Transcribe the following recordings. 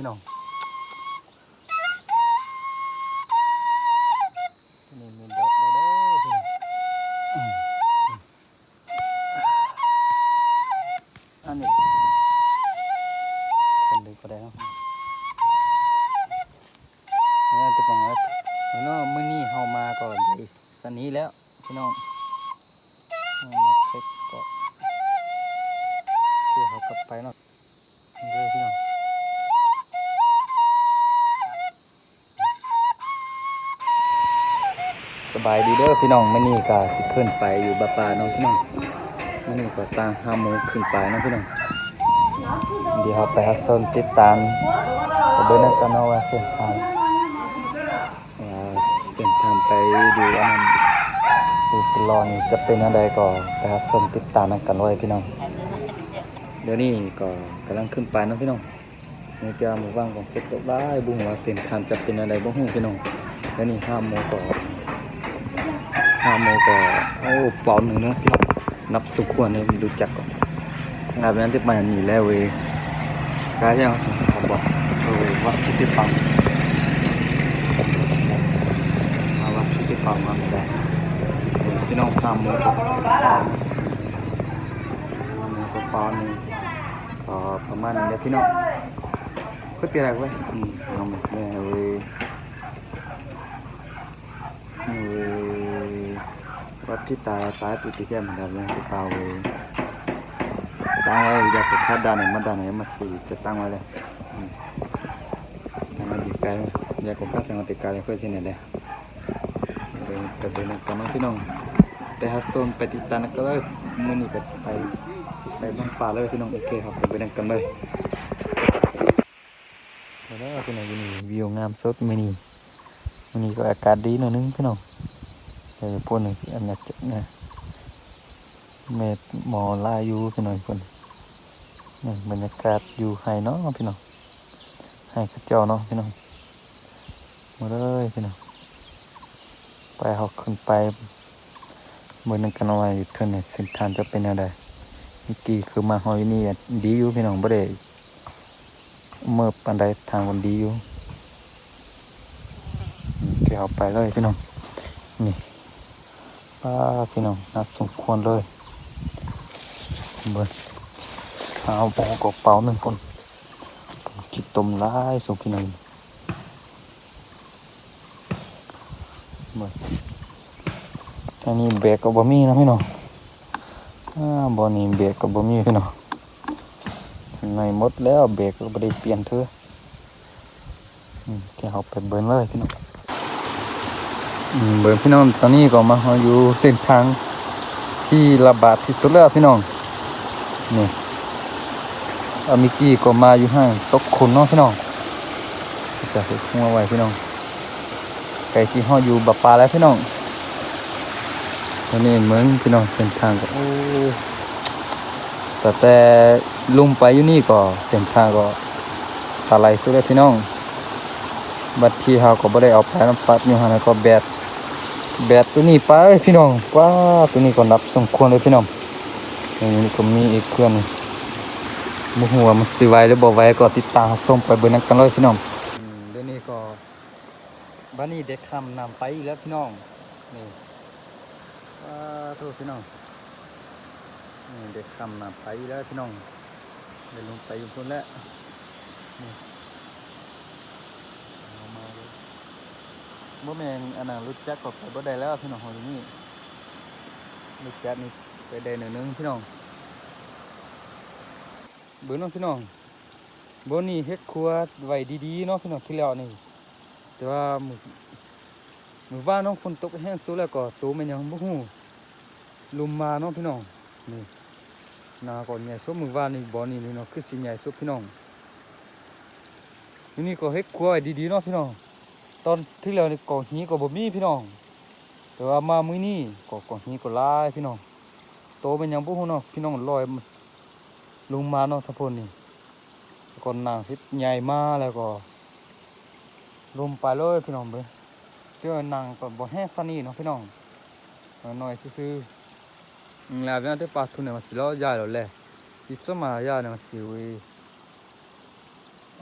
พี่น้อง สบายดีเด้อพี่น้องมื้อนี้ก็สิขึ้นไปอยู่บาปาเนาะพี่น้องมื้อนี้ก็ตั้งห้าโมงขึ้นไปเนาะพี่น้องเดี๋ยวเราไปหาโซนติดตามก็เบิ่งนกันเนาะว่าเส้นทางเส้นทางไปดูอันนั้นดูตลอนี่จะเป็นอะไรก็ไปหาโซนติดตามนกันไว้พี่น้องเดี๋ยวนี้ก็กำลังขึ้นไปเนาะพี่น้องนี่จะหมู่บ้านของเก็บตกได้บุ้งว่าเส้นทางจะเป็นอะไรบ่ฮู้พี่น้องเดี๋ยวนี้ห้าโมงก็ ห้าโมงก็โอ้ปล่าหนึ่งนะพี่นับสุขวรเนี่ยดูจักก่อนงานนั้นที่มาหนีแล้วเว้ยกายยังสิขบอกเออวัดชิติปังมาวัดชิติปังมาไม่ได้พี่น้องห้าโมก็ห้าโมก็ปล่าหนึ่งก็ประมาณนี้พี่น้องเพื่อเป็นอะไรเว้ยอืมน้องแม่เว้ย bắt chỉ ta ta tụi tí xem mình làm cái tàu về tăng đây giờ phải khát đàn này mất đàn này mà xì cho tăng vào đây tăng lên thì cái giờ cũng khát sang thì cái này phải trên này đây đây cái bên này có nó thế nào ไปฮัสโซนไปติดตามกันเลยมื่ อนี้ก็ไปไปบ้านป่าเลยพี่น้องโอเคครับไปไปนั่งกันเลยแล้วพี่น้องอยู่นี่วิวงามสดมื่อนี้มื่อนี้ก็อากาศดีหน่อยนึงพี่น้องเออพวกนึงอันนี้จะนะเมดหมอลายอยู่พี่น้องคนนี่บรรยากาศอยู่ไฮเนาะพี่น้องไฮข้าเจ้าเนาะพี่น้องมาเลยพี่น้องไปเขาขึ้นไปเมื่อนั้นกันเอาไว้เท่านี้เส้นทางจะเป็นอะไรเมื่กีคือมาหอยนี่อะดีอยู่พี่น้องบ่ได้เมื่อปันใดทางมันดีอยู่เกี่ยวไปเลยพี่น้องนี่ ป้าพี่น้องน่าสมควรเลยเบิดเอาปอกระเป๋าหนึ่งคนคิดต้มร้ายส่งพี่น้องเบิดอันนี้เบรกกับบะมี่นะพี่น้องอ่าบอนี่เบรกกับบะมี่พี่น้องในหมดแล้วเบรกก็ไม่ได้เปลี่ยนเถอะอืมแกเอาไปเบิร์นเลยพี่น้อง เบิร์พี่น้องตอนนี้ก็มาอยู่เส้นทางที่ระบาดที่สุดแล้วพี่น้องนี่อามิกี้ก็มาอยู่ห้างตกขุนเนาะพี่น้องจะเห็นหัวไว้พี่น้องไก่ที่ห้ออยู่บับปลาแล้วพี่น้องตอนนี้เหมือนพี่น้องเส้นทางก็แต่แต่ลุงไปอยู่นี่ก็เส้นทางก็ตะไลสุดแล้วพี่น้องบัดที่เฮาก็บ่ได้เอาไปน้ำปัดอยู่หั่นก็แบต แบตตัวนี้ไปพี่น้องว้าตัวนี้ก็นับสมควรเลยพี่น้องอันนี้ก็มีอีกเครื่องหนึ่งบ่ฮู้ว่ามันสิไหวหรือบ่ไหวก็ติดตามส่งไปเบิ่งนำกันเลยพี่น้องเดี๋ยวนี้ก็บัดนี้เด็กคำนำไปอีกแล้วพี่น้องนี่ว้าโทษพี่น้องนี่เด็กคำนำไปแล้วพี่น้องเดี๋ยวลงไปอยู่พุ่นแล้ว เอามาเลย บ่แม่นอันนั้นรู้จักก็ไปบ่ได้แล้วพี่น้องเฮาอยู่นี่รู้จักนี่ไปได้หน่อยนึงพี่น้องเบิ่งเน้องพี่น้องบ่นี่เฮ็ดครัวไว้ดีๆเนาะพี่น้องที่แล้วนี่แต่ว่ามื้อมื้อว่าน้องฝนตกแห้งสุดแล้วก็โตมันยังบ่ฮู้ลมมาเนาะพี่น้องนี่นาก็ใหญ่สุดมื้อว่านี่บ่นี่นี่เนาะคือสิใหญ่สุดพี่น้องนี่นี่ก็เฮ็ดครัวไว้ดีๆเนาะพี่น้อง ตอนที่แล้วนี่ก่อหีก็บ่มีพี่น้อง แต่ว่ามามื้อนี้ก็ก่อหีก็ลายพี่น้องโตเป็นหยังบ่ฮู้เนาะพี่น้องลอยลงมาเนาะทัพนนี่แล้วก็น้ำเฮ็ดใหญ่มาแล้วก็ลมไปเลยพี่น้องเบิ่งเดี๋ยวนั่งก็บ่แห้งซะนี่เนาะพี่น้องหน้อยซื่อๆแล้วเนี่ยปาทุนเนี่ยมันสิรอยาแล้วแหละ insomma ya non si vuoi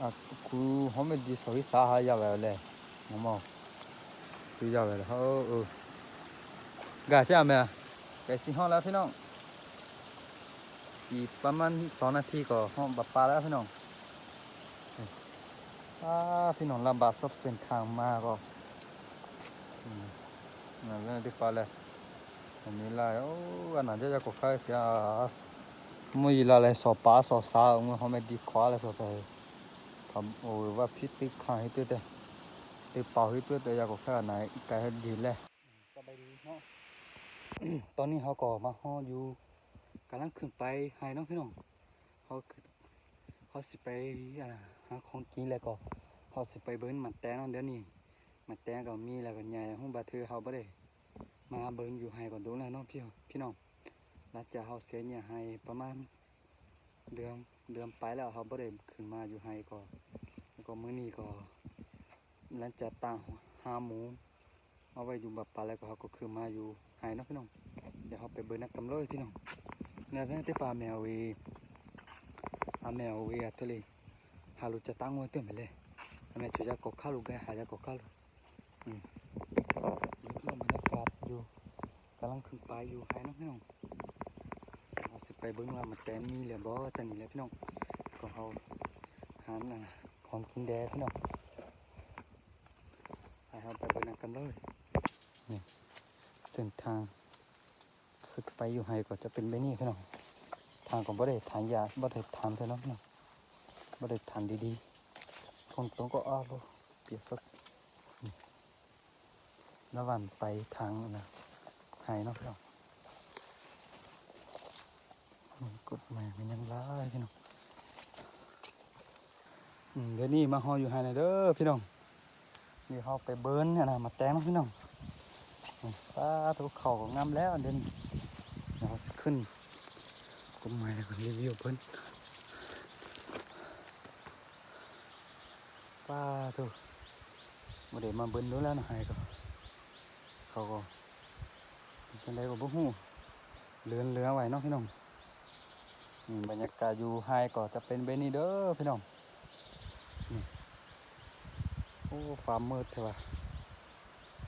อะกูเขาไม่ดีสวิสาหายาวเลยงมดูยาวเลย ออกาใช่ไหมไปสิห้องแล้วพี่น้องอีกประมาณสองนาทีก็ห้องบัดปลาแล้วพี่น้องอ่าพี่น้องลำบากซบเส้นทางมาก็นั่นเรื่องที่ปลาเลยอันนี้ละโอ้อันนั้นจะจะก็ค่ายเสียมือละเลยสอบปลาสอบสาเมื่อเขาไม่ดีขวาเลยสอบไปทำโอ้ยว่าพิษติดข้างให้ตัวเด้ ติดเป่าให้ตัวเด้อยากกว่าแค่ไหนกไกลให้ดีเลยสบายดีเนาะตอนนี้เขาก็มาห่ออยู่กำลังขึ้นไปให้น้องพี่น้องเขาเขาสิไปอ่าหาของกินแล้วก็เขาสิไปเบิ้นมันแตงเนาะเดี๋ยวนี้มันแตงก็มีแล้วก็ใหญ่ห้องบาเทือเขาบ่ได้มาเบิ้นอยู่ให้ก่อนดูแล้วเนาะพี่พี่น้องหลังจากเขาเสียเนี่ยให้ประมาณเดือนเดือนไปแล้วเขาบ่ได้ขึ้นมาอยู่ไฮก็แล้วก็มื้อนี้ก็ หลังจากตั้งหาหมูเอาไว้อยู่แบบปลาแล้วก็เขาก็ขึ้นมาอยู่ไฮเนาะพี่น้องเดี๋ยวเขาไปเบิ่งนักกำเลยพี่น้องเนี่ยเพื่อนที่ปลาแมวเวอาแมวเวอะทะเลหาลูกจะตั้งไว้เต็มไปเลยอาแม่ช่วยจะกอกข้าวลูกแกหาจะกอกข้าวลูกอืมนี่พี่น้องบรรยากาศอยู่กำลังขึ้นไปอยู่ไฮเนาะพี่น้องเราสิไปเบิ้งว่ามันแต้มมีเหลือบ่จังนี้แหละพี่น้องก็เอาหาน่ะของกินแดพี่น้องไปเอาไป เลยนี่เส้นทางคือไปอยู่ไฮก็จะเป็นแบนี้พี่น้องทางก็บ่ได้ทานยาบ่ได้ทานเท่านั้นพี่น้องบ่ได้ทานดีๆฝนตกก็อ้าวบ่เปียกสักนี่ระหว่างไปทางนะไฮเนาะพี่น้องมันกดใหม่มันยังร้ายพี่น้องเดี๋ยวนี้มาหออยู่ไฮไลเดอพี่น้อง นี่เขาไปเบิร์นเนี่ยนะมาแต้งพี่น้องอืมสาธุเข่างามแล้วเดี๋ยวนี้เราขึ้นกดใหม่แล้วก็รีวิวเพิ่นป้าธุกมาเดี๋ยวมาเบิร์นดูแล้วนะไฮก็เขาก็เป็นไรก็บ่ฮู้เลือนเรือไว้เนาะพี่น้องบรรยากาศอยู่ไฮก็จะเป็นเบนี้เด้อพี่น้อง โอ้ฟ้ามืดเถอะวะ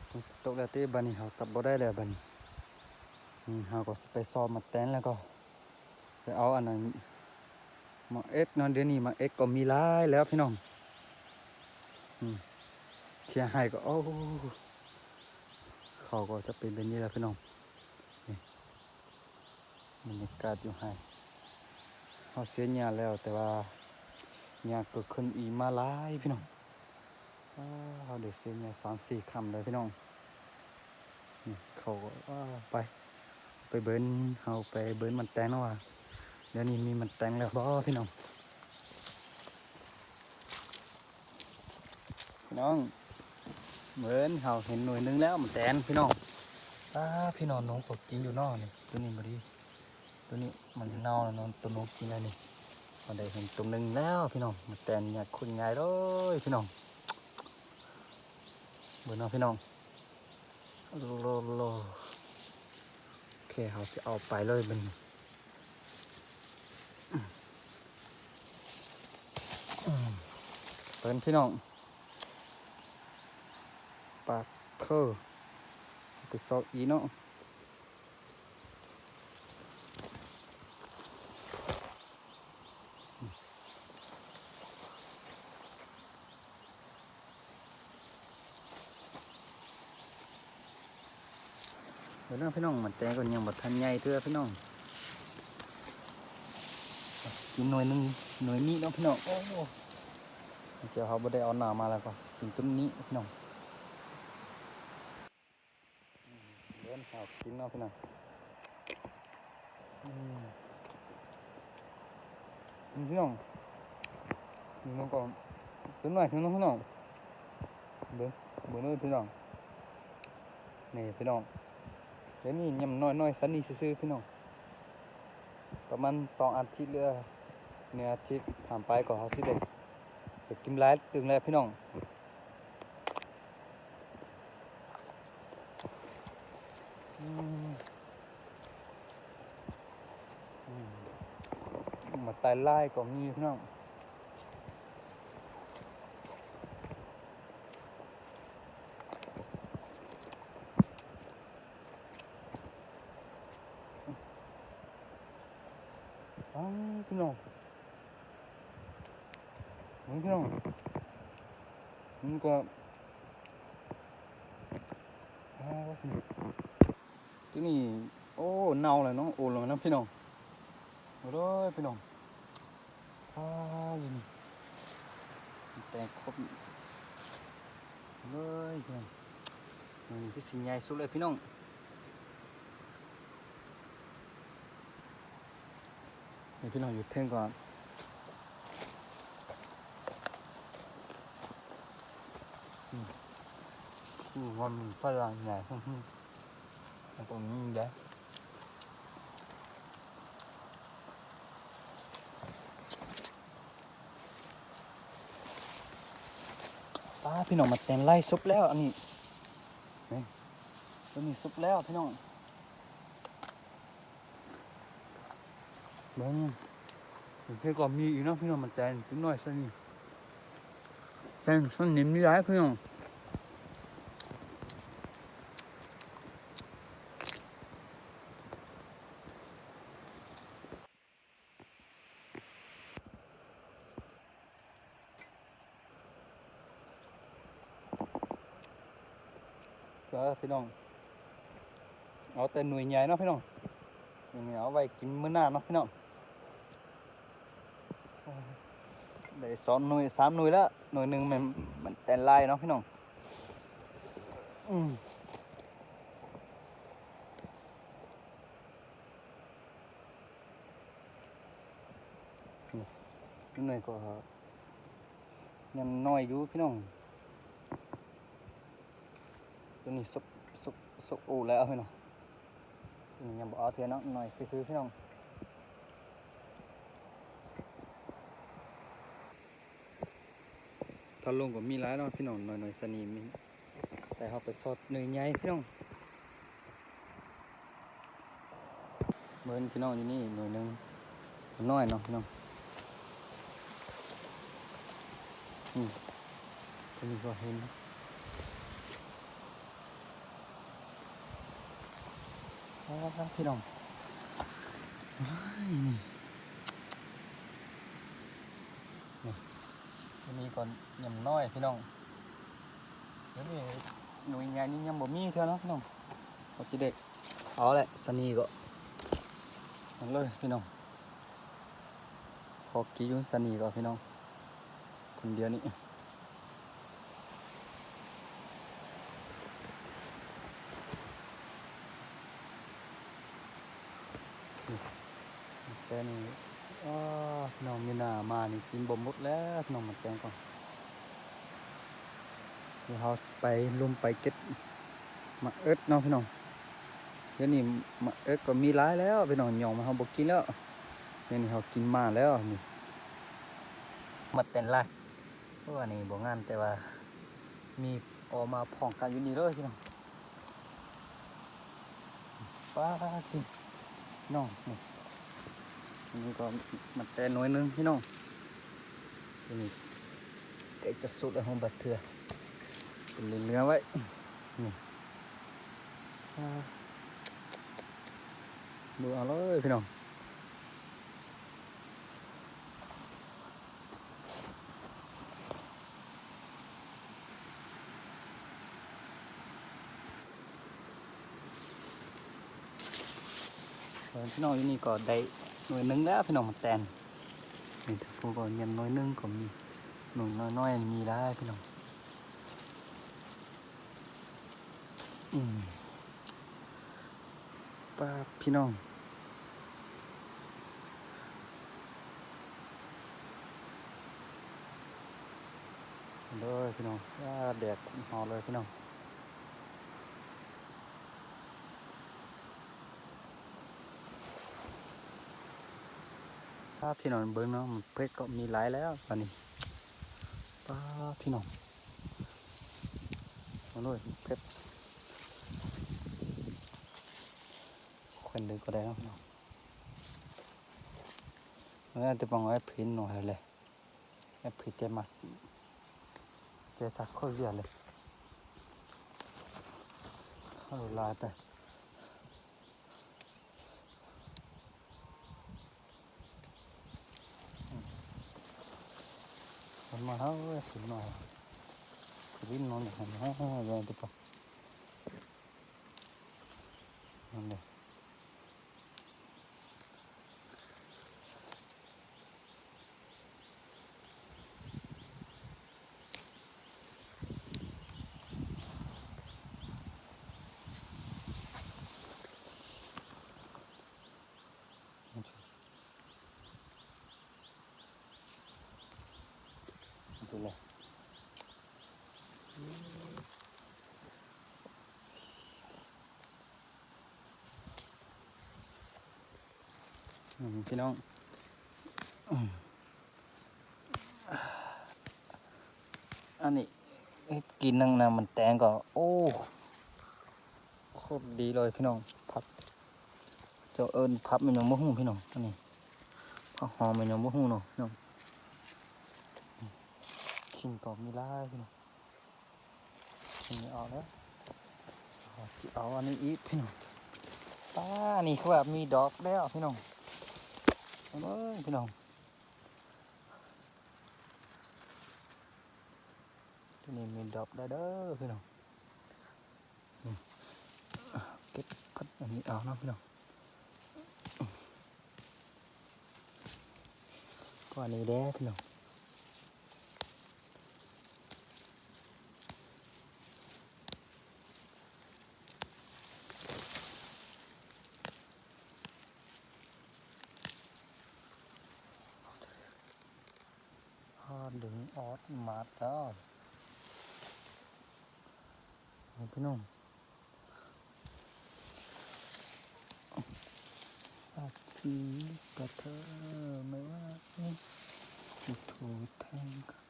ฝนสิตกแล้วเต้บันนี้เขากลับบ่ได้แล้วบันนี้เขาก็ไปซ้อมมาแตนแล้วก็ไปเอาอันนั้นมาเอ็กเนอนเดี๋ยวนี้มาเอ็กก็มีหลายแล้วพี่น้องเชียร์ไฮก็โอ้เขาก็จะเป็นแบบนี้แล้วพี่น้องบรรยากาศอยู่ไฮเขาเสียหญ้าแล้วแต่ว่าหญ้าเกิดขึ้นอีมาหลายพี่น้อง เขาเด็กเสียหญ้าสามสี่คำเลยพี่น้องเขาก็ไป ไปเบิ้นเขาไปเบิ้นมันแตงแล้วว่ะเดี๋ยวนี้มีมันแตงแล้วบ่พี่น้องพี่น้องเหมือนเขาเห็นหน่วยหนึงแล้วมันแตงพี่น้องอ้าพี่น้องน้องตกกินอยู่นอกนี่ตัวนี้มาดีตัวนี้มันเน่าแล้วนอนตัวนู้นกินแล้วนี่มันได้เห็นตัวหนึ่งแล้วพี่น้องมันแตนเนี่ยคุณง่ายเลยพี่น้อง เบื่อน้องพี่น้องโลโลโอเคเขาจะเอาไปเลยมันอืมเป็นพี่น้องปากเธอไปซอกอีเนาะ เดี๋ยวนะ พี่น้องมันแตงก็ยังบัดทันใหญ่เด้อพี่น้องกินหน่วยหนึงหน่วยนี้เนาะพี่น้องโอ้เจ้าเขาบ่ได้เอาหนามาแล้วก็กินต้นนี้พี่น้องเดินหากินเนาะพี่น้องอืมนี่พี่น้องนี่มันก็ต้นหน่อยพี่น้องพี่น้องเบิ่งเบิ่งเลยพี่น้องนี่พี่น้อง เดี๋ยวนี้ยำน้อยๆสันนี่ซื่อๆพี่น้องประมาณสองอาทิตย์เรือเนี่ยอาทิตย์ถามไปก่อนเขาสิเด็กเด็กกินร้ายตึงแล้วพี่น้องมอืมมาตายไล่ก็มีพี่น้อง น้องมึงพี่น้องมันก็อ้าวพี่น้องที่นี่โอ้เน่าเลยเนาะโอ้ลงน้ำพี่น้องโอ้ยพี่น้องอ้ายินแตงครบเลยพี่น้องนี่คือสิ่งใหญ่สุดเลยพี่น้อง นี่พี่น้องอยู่เท่งก่อนอืมอืมวันมันฝรั่งใหญ่ๆตรงนี้มีได้ป้าพี่น้องมาเต้นไล่ซุปแล้วอันนี้นี่ตัวนี้ซุปแล้วพี่น้อง เบิ้งถึงแค่ก่อนมีอีกนะพี่น้องมันแตนถึงน่อยสักนี่แตนสันนิ่มนี่ร้ายพี่น้องก็พี่น้อง เอาแต่หน่วยใหญ่เนาะพี่น้องอย่างนี้เอาไว้กินมื้อหน้าเนาะพี่น้อง ได้สองหน่วยสามหน่วยแล้วหน่วยหนึ่งมันมันแต่ลายเนาะพี่น้องอืมนี่หน่วยก็ยังน้อยอยู่พี่น้องตัวนี้สุกสุกสุกอูแล้วพี่น้องยังบ่เอาเทียนเนาะหน่อยซื้อพี่น้อง ถ้าลงก็มีหลายเนาะพี่น้องหน่อยหน่อยสนีมีแต่เขาไปสดเนยใหญ่พี่น้องเบิร์นพี่น้องอยู่นี่หน่อยหนึงน้อยเนาะพี่น้องอืมตัวนี้ก็เห็นครับพี่น้องว้ายนี่นี้ก่อนยำน้อยพี่น้องเดี๋ยวนี้หน่วยงานนี้ยังบ่มีเท่าเนาะพี่น้องเอาจิเด็กเอาแหละสนีก็เอาเลยพี่น้องขอกี่ยุนสนีก็พี่น้อง คนเดียวนี้แต่นี้ น้องมีนามานี่กินบ่หมดแล้วน้องมาแกงก่อนเดี๋ยวเราไปลุมไปเก็บมะเอิดเนาะพี่น้องเดี๋ยวนี้มะเอิดก็มีหลายแล้วพี่น้องหยองมาเราบ่กินแล้วเดี๋ยวนี้เรากินมาแล้วนี่มาเต้นไรเพราะว่านี่บ่งานแต่ว่ามีออกมาพร้องกันอยู่นี่เลยพี่น้องป้าสิน้องนี่ นนี่ก็มันแต่น่อยนึงพี่น้องนี่ใกล้จะสุดแล้วของบัดเถื่อเป็นเหลือไว้นี่ดูเอาเลยพี่น้องพี่น้องอยู่นี่ก็ได้ หน่วยนึงแล้วพี่น้องมาแตนนี่ถ้าผมก็ยังน้อยนึงก็มีหน่วยน้อยๆมีได้พี่น้องอืมป้าพี่น้องเลยพี่น้องแดดหอเลยพี่น้อง ป้าพี่น้องเบิ้งเนาะมันเพชรก็มีหลายแล้วตอนนี้ป้าพี่น้องมาเลยเพชรคนดินก็ได้นะพี่น้องแล้วจะบอกว่าพินหน่อยเลยไอ้พินเจมาสีเจสักข้อเวียเลยเข้าลาแต่ มาเฮ้ยขึ้นหน่อยวิ่งนอนอย่างนั้นฮะยังติดปะนั่นเลยดูเลย อืม พี่น้องอันนี้กินนั่งน้ำมันแตงก็ โอ้โคตรดีเลยพี่น้องพับเจ้าเอิญพับมันยังบ่หูพี่น้องอันนี้พับหอมมันยังบ่หูเนาะพี่น้องกินก็มีหลาพี่น้องกินไม่เอาแล้วเอาสิเอาอันนี้อีกพี่น้องป้านี่คือแบบมีดอกแล้วพี่น้อง เอ้ยพี่น้องที่นี่มีดอกได้เด้อพี่น้องเก็บพัดอันนี้เอาเนาะพี่น้องก่อนนี้แด้พี่น้องพาดึงออด มาแล้วพี่น้องอาชีกระเธอไม่ว่าจะถูกแทงกัน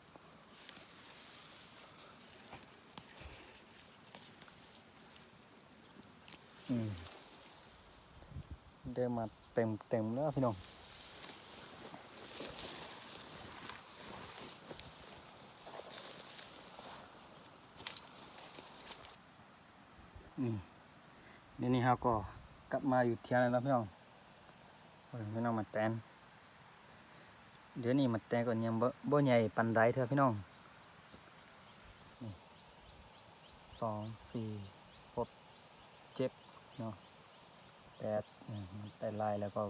อืมได้มาเต็มเต็มแล้วพี่น้อง นี่เดี๋ยวนี้เราก็กลับมาอยู่เที่ยงแล้วนะพี่น้องโอ้พี่น้องมาแตนเดี๋ยวนี้มาแตนก็ยังบ่บ่ใหญ่ปันไดเถอะพี่น้องนี่สองสี่หกเจ็ดเนาะแปดแต่ลายแล้วก็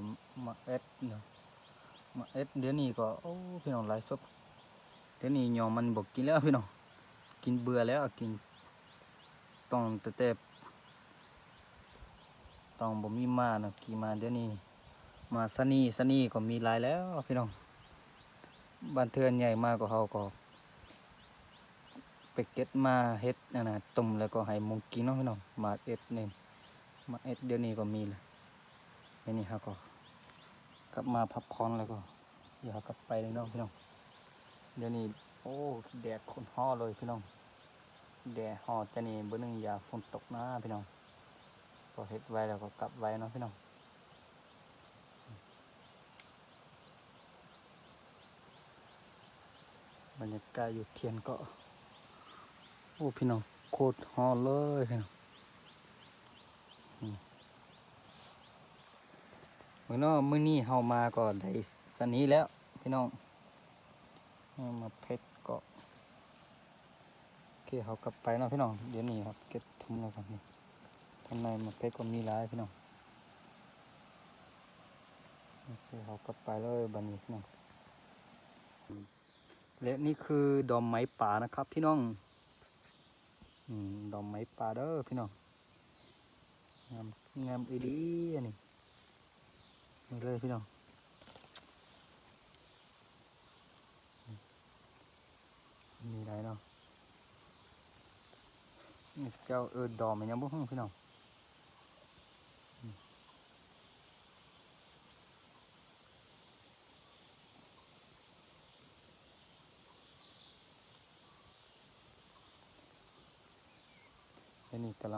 มาเอ็ดเนาะมาเอ็ดเดี๋ยวนี้ก็โอ้พี่น้องลายศพเดี๋ยวนี้ยอมมันบอกกินแล้วพี่น้องกินเบื่อแล้วกินต้องแต่แต้องบ่มีมานะกี่มาเดี๋ยวนี้มาสนีสนีก็มีหลายแล้วพี่น้องบ้านเทือนใหญ่มากกว่าเขาก็ไปเก็ตมาเฮ็ดนั่นน่ะต้มแล้วก็ให้มงกินเนาะพี่น้องมาเอ็ดนี่มาเอ็ดเดี๋ยวนี้ก็มีเลยเดี๋ยวนี้เขาก็กลับมาพักผ่อนแล้วก็เดี๋ยากกลับไปเลยเนาะพี่น้องเดี๋ยวนี้โอ้แดดคนห่อเลยพี่น้องแดดห่อจะนี่เบอร์หนึ่งอย่าฝนตกนะพี่น้อง พอเฮ็ดไว้แล้วก็กลับไว้เนาะพี่น้องบรรยากาศอยู่เทียนก็โอ้พี่น้องโคตรฮอเลยพี่น้องอืมมื้อน้อมื้อนี้เฮามาก็ได้สนีแล้ว พี่น้องมาเพชรก็โอเคเฮากลับไปเนาะพี่น้องเดี๋ยวนี้ครับเก็บทุ่มแล้วกันนี่ ข้างในมันเพชรก็มีหลายพี่น้องโอเคเขากลับไปเลยบันนี้พี่น้องและนี่คือดอมไม้ป่านะครับ พี่น้องอืมดอมไม้ป่าเด้อพี่น้องงามงามอีดีอันนี้นี่เลยพี่น้องมีอะไรเนาะนี่เจ้าเออดอมมันยังบ่ฮู้พี่น้องะหล